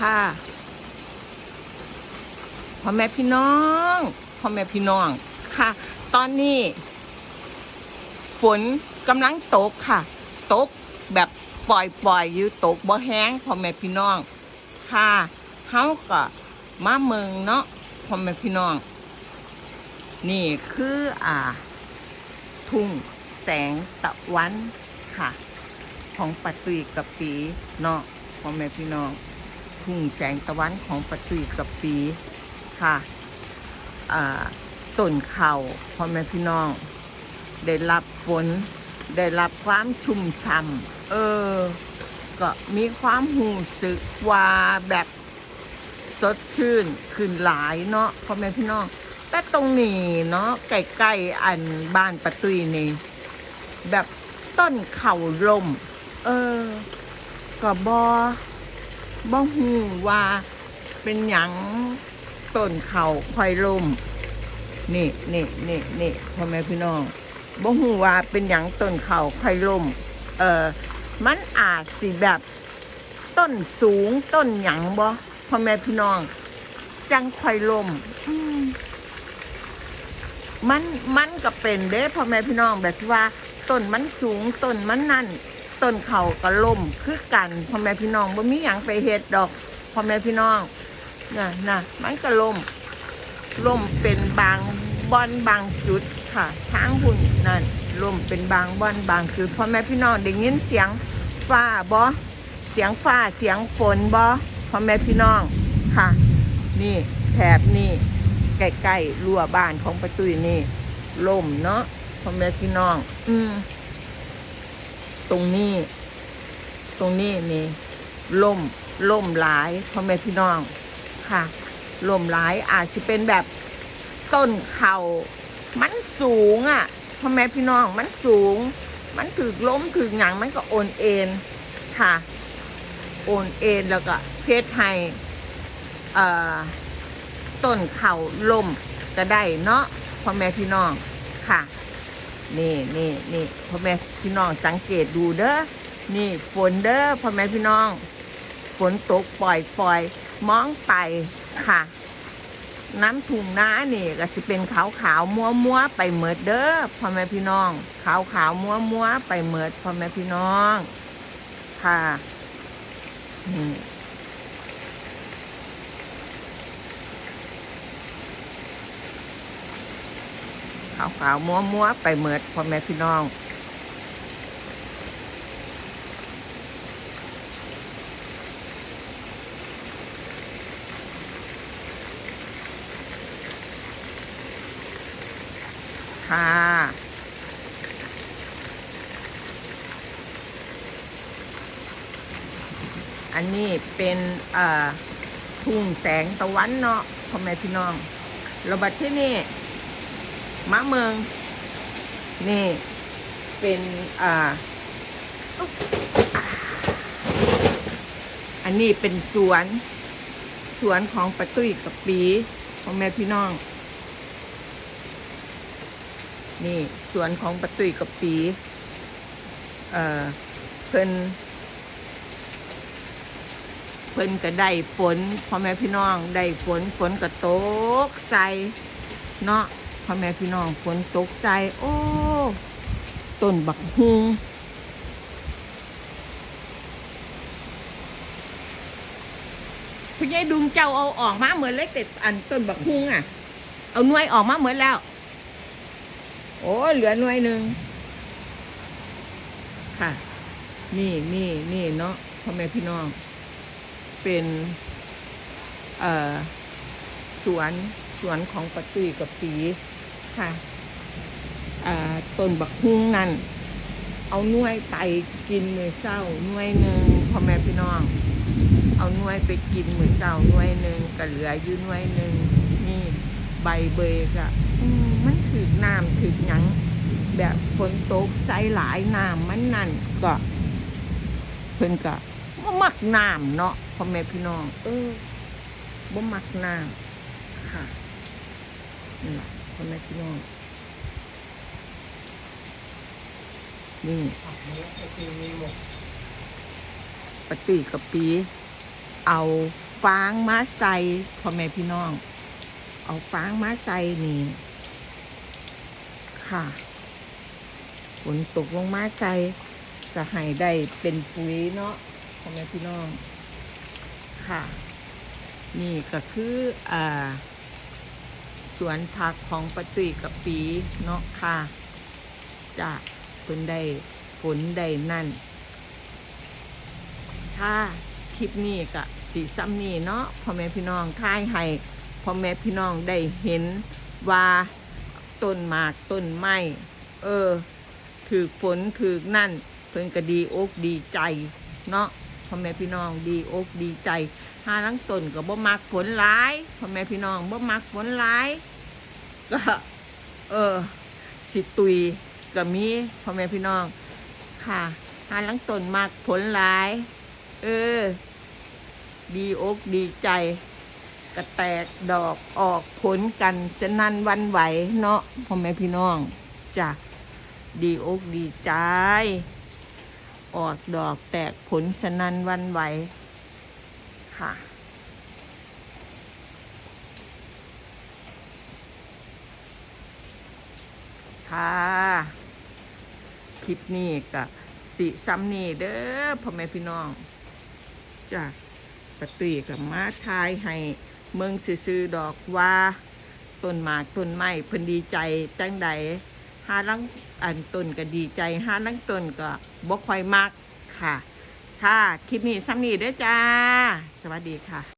ค่ะพ่อแม่พี่น้องพ่อแม่พี่น้องค่ะ ตอนนี้ ฝนกำลังตกค่ะ ตกแบบปล่อยปล่อยๆอยู่ตกบ่แห้งพ่อแม่พี่น้อง ค่ะเฮาก็มาเมืองเนาะพ่อแม่พี่น้อง นี่คืออ่า ทุ่งแสงตะวันค่ะ ของปัตตุยกับปีเนาะพ่อแม่พี่น้องุ่งแสงตะวันของปัตตุยกับปีค่ะต้นเข่าพ่อแม่พี่น้อง ได้รับฝน ได้รับความชุ่มฉ่ำเออ ก็มีความหูสึกว่าแบบสดชื่นขึ้นหลายเนาะพ่อแม่พี่น้อง แต่ตรงนี้เนาะใกล้ๆอันบ้านประตุยนี่แบบต้นเข่าลมเออก็บอ บ่หูว่าเป็นหยังต้นเขาคอยลมนี่นี่นี่นี่พ่อแม่พี่น้องบ่หูว่าเป็นหยังต้นเขาคอยลมเออมันอาจสิแบบต้นสูงต้นหยังบ่พ่อแม่พี่น้อง จังคอยลมมมันมันก็เป็นเด้พ่อแม่พี่น้องแบบที่ว่าต้นมันสูงต้นมันนั่น ต้นเขาก็ล่มคือกันพ่อแม่พี่น้องบ่มีหยังไปเฮ็ดดอกพ่อแม่พี่น้องน่ะน่ะมันก็ล่มล่มเป็นบางบอนบางจุดค่ะทางหุ่นนั่นล่มเป็นบางบอนบางจุดพ่อแม่พี่น้องได้ยินเสียงฟ้าบ่เสียงฟ้าเสียงฝนบ่พ่อแม่พี่น้องค่ะ นี่แถบนี่ใกล้ๆรั้วบ้านของประตุยนี่ล่มเนาะพ่อแม่พี่น้อง อืม ตรงนี้ ตรงนี้นี่ล่มล่มหลายพ่อแม่พี่น้องค่ะล่มหลายอาจจะเป็นแบบต้นเขามันสูงอะพ่อแม่พี่น้องมันสูง มันถือล้มถือหยังมันก็โอนเอ็นค่ะ โอนเอ็นแล้วก็เพศให้เอ่อต้นเข่าล่มก็ได้เนาะพ่อแม่พี่น้องค่ะ นี่นี่นี่พ่อแม่พี่น้องสังเกตดูเด้อนี่ฝนเด้อพ่อแม่พี่น้อง ฝนตกปล่อยปล่อยมองไปค่ะ น้ำถุงน้านี่ก็สิเป็นขาวขาวมัวมัวไปเหมือดเด้อพ่อแม่พี่น้องขาวขาวมัวมัวไปเหมือดพ่อแม่พี่น้อง ค่ะนี่ ขาวขาวมัวมัวไปเหมือดพ่อแม่พี่น้อง ค่ะอันนี้เป็นอ่อทุ่งแสงตะวันเนาะพ่อแม่พี่น้องระบัดที่นี่ มะเมือง นี่ เป็นอ่า อันนี้เป็นสวน สวนของปะตุ้ยกับปีพ่อแม่พี่น้อง นี่สวนของปะตุยกับปี เอ่อเพิ่นเพิ่นก็ได้ฝนพ่อแม่พี่น้องได้ฝนฝนก็ตกใส่เนาะ พ่อแม่พี่น้องฝนตกใจ โอ้ต้นบักฮุงพี่ยายดุงเจ้าเอาออกมาเหมือนเล็กแต่อันต้นบักฮุงอะ เอาหน่วยออกมาเหมือนแล้ว โอ้เหลือหน่วยหนึ่งค่ะ นี่นี่นี่เนาะพ่อแม่พี่น้อง เป็น เอ่อ สวนสวนของปะตุยกับปี ค่ะต้นบักฮุ้งนั่น เอาหน่วยไปกินมือเศร้าหน่วยหนึ่งพ่อแม่พี่น้อง เอาหน่วยไปกินมือเศร้าหน่วยหนึ่งก็เหลืออยู่หน่วยหนึ่งนี่ใบเบยกะมันถึกน้ำถึกหยังแบบฝนตกใส่หลายน้ำมันนั่นก็เพิ่นก็บ่มักน้ำเนาะพ่อแม่พี่น้อง เออบ่มักน้ำค่ะนี่ล่ะ พ่อแม่พี่น้องนี่ปฏิกับปี เอาฟางมาใส่พ่อแม่พี่น้อง เอาฟางมาใส่นี่ค่ะฝนตกลงมาใส่ก็ให้ได้เป็นปุ๋ยเนาะพ่อแม่พี่น้อง ค่ะ นี่ก็คือ อ่า สวนผักของปะตุยกับปีเนาะค่ะจะเป็นได้ฝนได้นั่น ถ้าคลิปนี้ก็สีซ้ำนี่เนาะพ่อแม่พี่น้องท่ายให้พ่อแม่พี่น้องได้เห็นว่าต้นหมากต้นไม้เออถือฝนถือนั่นเพิ่นก็ดีอกดีใจเนาะพ่อแม่พี่น้องดีอกดีใจหาลังต้นก็บ่มักฝนหลายพ่อแม่พี่น้องบ่มักฝนหลาย ก็ เออ สิตุยก็มีพ่อแม่พี่น้อง ค่ะหาลังต้นมักผลหลาย เออ ดีอกดีใจกระแตกดอกออกผลกันสนันวันไหวเนาะพ่อแม่พี่น้องจ้ะดีอกดีใจ ออกดอกแตกผลสนันวันไหวค่ะ ค่ะ คลิปนี้ก็สิซ้ำนี่เด้อพ่อแม่พี่น้องจ้ะปะตุยกับมาทายให้เมืองซื้อดอกว่าต้นหมากต้นไม้เพิ่นดีใจจังใดห้าลังอันต้นก็ดีใจห้าลังต้นก็บ่ค่อยมักค่ะ ค่ะ คลิปนี้ซ้ำนี่เด้อจ้า สวัสดีค่ะ